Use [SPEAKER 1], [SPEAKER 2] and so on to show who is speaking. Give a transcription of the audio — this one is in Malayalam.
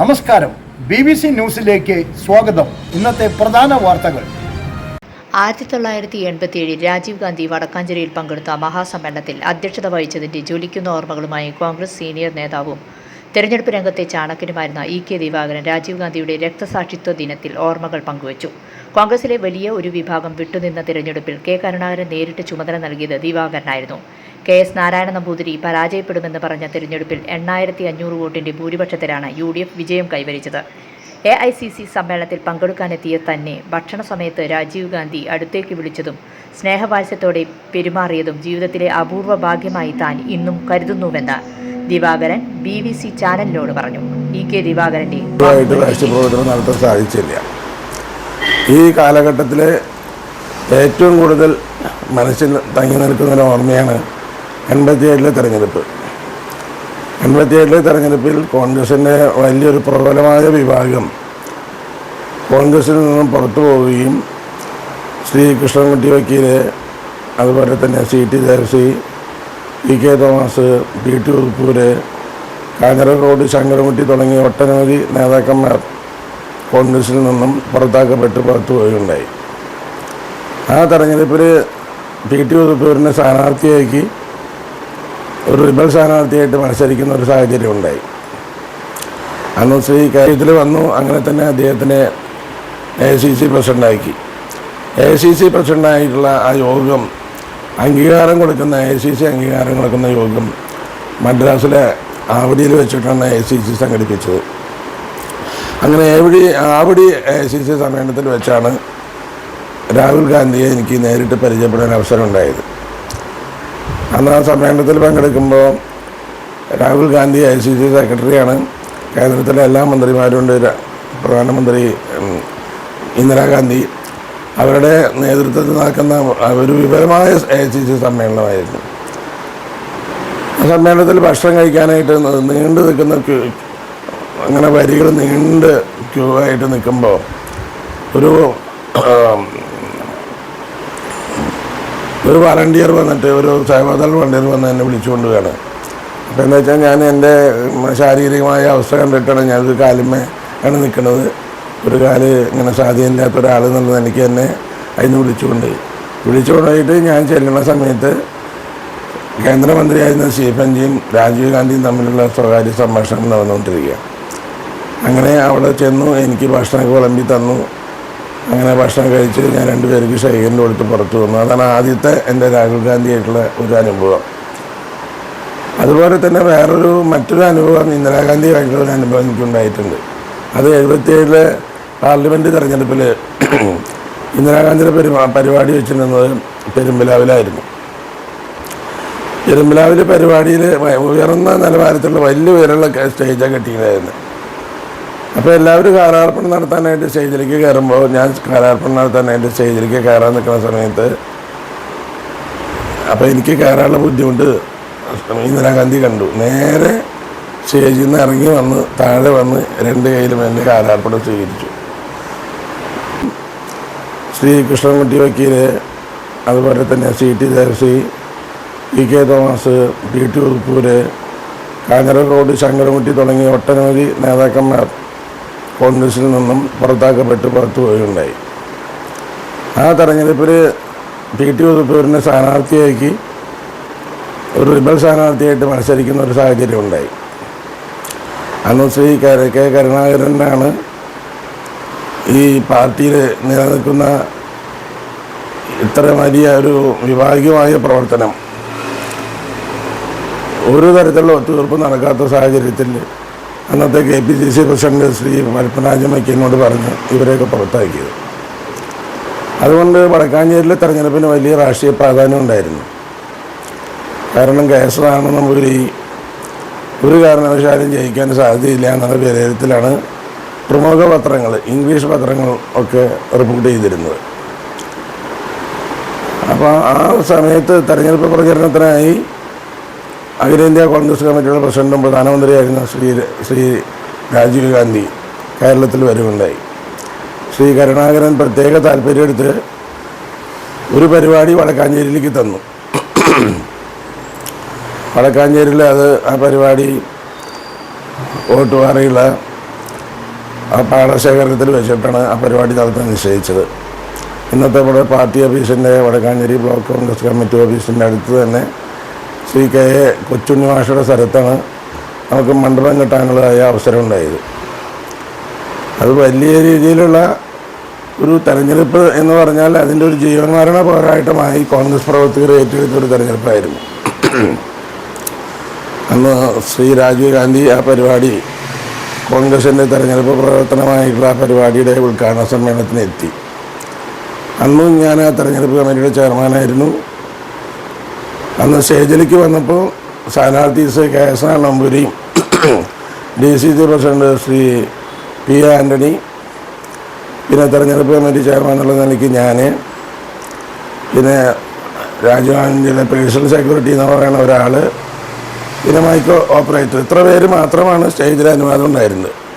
[SPEAKER 1] നമസ്കാരം. ബി ബി സി ന്യൂസിലേക്ക് സ്വാഗതം. ഇന്നത്തെ പ്രധാന വാർത്തകൾ.
[SPEAKER 2] ആയിരത്തി തൊള്ളായിരത്തി എൺപത്തിയേഴിൽ രാജീവ് ഗാന്ധി വടക്കാഞ്ചേരിയിൽ പങ്കെടുത്ത മഹാസമ്മേളനത്തിൽ അധ്യക്ഷത വഹിച്ചതിന്റെ ജ്വലിക്കുന്ന ഓർമ്മകളുമായി കോൺഗ്രസ് സീനിയർ നേതാവും തെരഞ്ഞെടുപ്പ് രംഗത്തെ ചാണക്യനുമായിരുന്ന ഇ കെ ദിവാകരൻ രാജീവ് ഗാന്ധിയുടെ രക്തസാക്ഷിത്വ ദിനത്തിൽ ഓർമ്മകൾ പങ്കുവച്ചു. കോൺഗ്രസിലെ വലിയ ഒരു വിഭാഗം വിട്ടുനിന്ന തിരഞ്ഞെടുപ്പിൽ കെ കരുണാകരൻ നേരിട്ട് ചുമതല നൽകിയത് ദിവാകരനായിരുന്നു. കെ എസ് നാരായണ നമ്പൂതിരി പരാജയപ്പെടുമെന്ന് പറഞ്ഞ തിരഞ്ഞെടുപ്പിൽ എണ്ണായിരത്തി അഞ്ഞൂറ് വോട്ടിന്റെ ഭൂരിപക്ഷത്തിലാണ് യു ഡി എഫ് വിജയം കൈവരിച്ചത്. എ ഐ സി സി സമ്മേളനത്തിൽ പങ്കെടുക്കാനെത്തിയ തന്നെ ഭക്ഷണ സമയത്ത് രാജീവ് ഗാന്ധി അടുത്തേക്ക് വിളിച്ചതും സ്നേഹവാത്സ്യത്തോടെ പെരുമാറിയതും ജീവിതത്തിലെ അപൂർവ ഭാഗ്യമായി താൻ ഇന്നും കരുതുന്നുവെന്ന് ദിവാകരൻ ബി വി സി ചാനലിനോട് പറഞ്ഞു. ഇ കെ ദിവാകരന്റെ
[SPEAKER 3] രാഷ്ട്രീയ നടത്താൻ സാധിച്ചില്ല. ഈ കാലഘട്ടത്തിൽ ഏറ്റവും കൂടുതൽ മനസ്സിൽ തങ്ങി നിൽക്കുന്ന ഒരു ഓർമ്മയാണ് എൺപത്തിയേഴിലെ തെരഞ്ഞെടുപ്പ്. എൺപത്തിയേഴിലെ തെരഞ്ഞെടുപ്പിൽ കോൺഗ്രസിന്റെ വലിയൊരു പ്രബലമായ വിഭാഗം കോൺഗ്രസിൽ നിന്നും പുറത്തു പോവുകയും ശ്രീ കൃഷ്ണൻകുട്ടി വക്കീൽ അതുപോലെ തന്നെ C T Devasi E K Thomas P T ഉറുപ്പൂര് Kanjirakode ശങ്കരമുട്ടി തുടങ്ങിയ ഒട്ടനവധി നേതാക്കന്മാർ കോൺഗ്രസിൽ നിന്നും പുറത്താക്കപ്പെട്ട് പുറത്തു പോവുകയുണ്ടായി. ആ തെരഞ്ഞെടുപ്പിൽ പി ടി ഉറുപ്പൂരിനെ സ്ഥാനാർത്ഥിയാക്കി ഒരു റിബൽ സ്ഥാനാർത്ഥിയായിട്ട് മത്സരിക്കുന്ന ഒരു സാഹചര്യം ഉണ്ടായി. അന്ന് ശ്രീ കാര്യത്തിൽ വന്നു അങ്ങനെ തന്നെ അദ്ദേഹത്തിനെ എ സി സി പ്രസിഡന്റാക്കി എ സി സി പ്രസിഡന്റായിട്ടുള്ള ആ യോഗം അംഗീകാരം കൊടുക്കുന്ന എ സി സി അംഗീകാരം കൊടുക്കുന്ന യോഗം മദ്രാസിലെ ആവടിയിൽ വെച്ചിട്ടാണ് എ സി സി സംഘടിപ്പിച്ചത്. അങ്ങനെ ഏവടി ആവടി എ സി സി സമ്മേളനത്തിൽ വെച്ചാണ് രാഹുൽ ഗാന്ധിയെ എനിക്ക് നേരിട്ട് പരിചയപ്പെടാൻ അവസരം ഉണ്ടായത് അന്ന് ആ സമ്മേളനത്തിൽ പങ്കെടുക്കുമ്പോൾ Rahul Gandhi I C C സെക്രട്ടറിയാണ്. കേന്ദ്രത്തിലെ എല്ലാ മന്ത്രിമാരും ഉണ്ട് പ്രധാനമന്ത്രി ഇന്ദിരാഗാന്ധി അവരുടെ നേതൃത്വത്തിൽ നടക്കുന്ന ഒരു വിപുലമായ എ സി സി സമ്മേളനമായിരുന്നു സമ്മേളനത്തിൽ ഭക്ഷണം കഴിക്കാനായിട്ട് നീണ്ടു നിൽക്കുന്ന അങ്ങനെ വരികൾ നീണ്ട് ക്യൂ ആയിട്ട് നിൽക്കുമ്പോൾ ഒരു ഒരു വളണ്ടിയർ വന്നിട്ട് ഒരു സഹോദരൻ വളണ്ടിയർ വന്ന് എന്നെ വിളിച്ചുകൊണ്ട് വേണം അപ്പോൾ എന്താ വെച്ചാൽ ഞാൻ എന്റെ ശാരീരികമായ അവസ്ഥ കണ്ടിട്ടാണ് ഞാനൊരു കാലിമേ ആണ് നിൽക്കുന്നത്. ഒരു കാൽ ഇങ്ങനെ സ്വാധീനമില്ലാത്ത ഒരാൾ എന്നുള്ളത് എനിക്ക് തന്നെ അതിന് വിളിച്ചുകൊണ്ട് വിളിച്ചുകൊണ്ടായിട്ട് ഞാൻ ചെല്ലുന്ന സമയത്ത് കേന്ദ്രമന്ത്രിയായിരുന്ന സ്റ്റീഫൻജിയും രാജീവ് ഗാന്ധിയും തമ്മിലുള്ള സ്വകാര്യ സംഭാഷണം നടന്നുകൊണ്ടിരിക്കുക അങ്ങനെ അവിടെ ചെന്നു എനിക്ക് ഭക്ഷണമൊക്കെ വിളമ്പി തന്നു. അങ്ങനെ ഭക്ഷണം കഴിച്ച് ഞാൻ രണ്ടുപേർക്ക് ഷൈകന്റെ കൊടുത്ത് പുറത്തു വന്നു. അതാണ് ആദ്യത്തെ എന്റെ രാഹുൽ ഗാന്ധിയായിട്ടുള്ള ഒരു അനുഭവം. അതുപോലെ തന്നെ വേറൊരു മറ്റൊരു അനുഭവം ഇന്ദിരാഗാന്ധിയായിട്ടുള്ള ഒരു അനുഭവം എനിക്കുണ്ടായിട്ടുണ്ട്. അത് എഴുപത്തിയേഴിലെ പാർലമെന്റ് തെരഞ്ഞെടുപ്പിൽ ഇന്ദിരാഗാന്ധിയുടെ പെരുമാ പരിപാടി വെച്ചിരുന്നത് പെരുമ്പലാവിലായിരുന്നു. പെരുമ്പലാവിലെ പരിപാടിയിൽ ഉയർന്ന നിലവാരത്തിലുള്ള വലിയ ഉയരമുള്ള സ്റ്റേജാണ് കെട്ടിയിരുന്നത് അപ്പോൾ എല്ലാവരും കാലാർപ്പണം നടത്താനായിട്ട് സ്റ്റേജിലേക്ക് കയറുമ്പോൾ ഞാൻ കാലാർപ്പണം നടത്താനായിട്ട് സ്റ്റേജിലേക്ക് കയറാൻ നിൽക്കുന്ന സമയത്ത് അപ്പോൾ എനിക്ക് കയറാനുള്ള ബുദ്ധിമുട്ട് ഇന്ദിരാഗാന്ധി കണ്ടു. നേരെ സ്റ്റേജിൽ നിന്ന് ഇറങ്ങി വന്ന് താഴെ വന്ന് രണ്ട് കയ്യിലും എന്റെ കാലാർപ്പണം സ്വീകരിച്ചു. ശ്രീ കൃഷ്ണൻകുട്ടി വക്കീൽ അതുപോലെ തന്നെ C T Devasi E K Thomas P T ഉറുപ്പൂര് റോഡ് ശങ്കരൻകുട്ടി തുടങ്ങി ഒട്ടനവധി നേതാക്കന്മാർ കോൺഗ്രസിൽ നിന്നും പുറത്താക്കപ്പെട്ട് പുറത്തു പോവുകയുണ്ടായി ആ തെരഞ്ഞെടുപ്പിൽ പി ടി ഉറുപ്പൂരിനെ സ്ഥാനാർത്ഥിയാക്കി ഒരു റിബൽ സ്ഥാനാർത്ഥിയായിട്ട് മത്സരിക്കുന്ന ഒരു സാഹചര്യം ഉണ്ടായി. അന്ന് ശ്രീ കെ കരുണാകരനാണ് ഈ പാർട്ടിയിൽ നിലനിൽക്കുന്ന ഇത്ര വലിയ ഒരു വിഭാഗികമായ പ്രവർത്തനം ഒരു തരത്തിലുള്ള ഒത്തുതീർപ്പ് നടക്കാത്ത സാഹചര്യത്തിൽ അന്നത്തെ K P C C president Shri Padmaraja എന്നോട് പറഞ്ഞ് ഇവരെയൊക്കെ പുറത്താക്കിയത്. അതുകൊണ്ട് വടക്കാഞ്ചേരിയിലെ തെരഞ്ഞെടുപ്പിന് വലിയ രാഷ്ട്രീയ പ്രാധാന്യം ഉണ്ടായിരുന്നു. കാരണം കെ എസ് നാരായണ ഒരു കാരണവശാലും ജയിക്കാൻ സാധ്യതയില്ല എന്നുള്ള വിലയിരുത്തലാണ് പ്രമുഖ പത്രങ്ങൾ ഇംഗ്ലീഷ് പത്രങ്ങൾ ഒക്കെ റിപ്പോർട്ട് ചെയ്തിരുന്നത്. അപ്പോൾ ആ സമയത്ത് തെരഞ്ഞെടുപ്പ് പ്രചരണത്തിനായി അഖിലേന്ത്യാ കോൺഗ്രസ് കമ്മിറ്റിയുടെ പ്രസിഡന്റും പ്രധാനമന്ത്രിയായിരുന്ന ശ്രീ ശ്രീ രാജീവ് ഗാന്ധി കേരളത്തിൽ വരുമുണ്ടായി ശ്രീ കരുണാകരൻ പ്രത്യേക താല്പര്യമെടുത്ത് ഒരു പരിപാടി വടക്കാഞ്ചേരിയിലേക്ക് തന്നു. വടക്കാഞ്ചേരിയിൽ അത് ആ പരിപാടി ഓട്ടുപാറയുള്ള ആ പാടശേഖരത്തിൽ വെച്ചിട്ടാണ് ആ പരിപാടി നടത്താൻ നിശ്ചയിച്ചത്. ഇന്നത്തെ ഇവിടെ പാർട്ടി ഓഫീസിന്റെ വടക്കാഞ്ചേരി ബ്ലോക്ക് കോൺഗ്രസ് കമ്മിറ്റി ഓഫീസിന്റെ അടുത്ത് തന്നെ ശ്രീ കെ എ കൊച്ചുണ്ണി മാഷയുടെ സ്ഥലത്താണ് നമുക്ക് മണ്ഡലം കിട്ടാനുള്ളതായ അവസരം ഉണ്ടായത്. അത് വലിയ രീതിയിലുള്ള ഒരു തെരഞ്ഞെടുപ്പ് എന്ന് പറഞ്ഞാൽ അതിന്റെ ഒരു ജീവന്മാരണ പോരാട്ടമായി കോൺഗ്രസ് പ്രവർത്തകർ ഏറ്റെടുത്തൊരു തെരഞ്ഞെടുപ്പായിരുന്നു. അന്ന് ശ്രീ രാജീവ് ഗാന്ധി ആ പരിപാടി കോൺഗ്രസിന്റെ തെരഞ്ഞെടുപ്പ് പ്രവർത്തനമായിട്ടുള്ള പരിപാടിയുടെ ഉദ്ഘാടന സമ്മേളനത്തിന് എത്തി. അന്നും ഞാൻ ആ തെരഞ്ഞെടുപ്പ് കമ്മിറ്റിയുടെ ചെയർമാനായിരുന്നു. അന്ന് സ്റ്റേജിലേക്ക് വന്നപ്പോൾ സ്ഥാനാർത്ഥി Shri K S R നമ്പൂരിയും D C C president Shri P Antony പിന്നെ തെരഞ്ഞെടുപ്പ് കമ്മിറ്റി ചെയർമാൻ എന്നുള്ള നിലയ്ക്ക് ഞാൻ പിന്നെ രാജീവ് ഗാന്ധിയുടെ പേഴ്സണൽ സെക്യൂരിറ്റി എന്ന് പറയുന്ന ഒരാൾ പിന്നെ ഓപ്പറേറ്റർ. ഇത്ര പേര് മാത്രമാണ് സ്റ്റേജിൽ അനുവാദം ഉണ്ടായിരുന്നത്.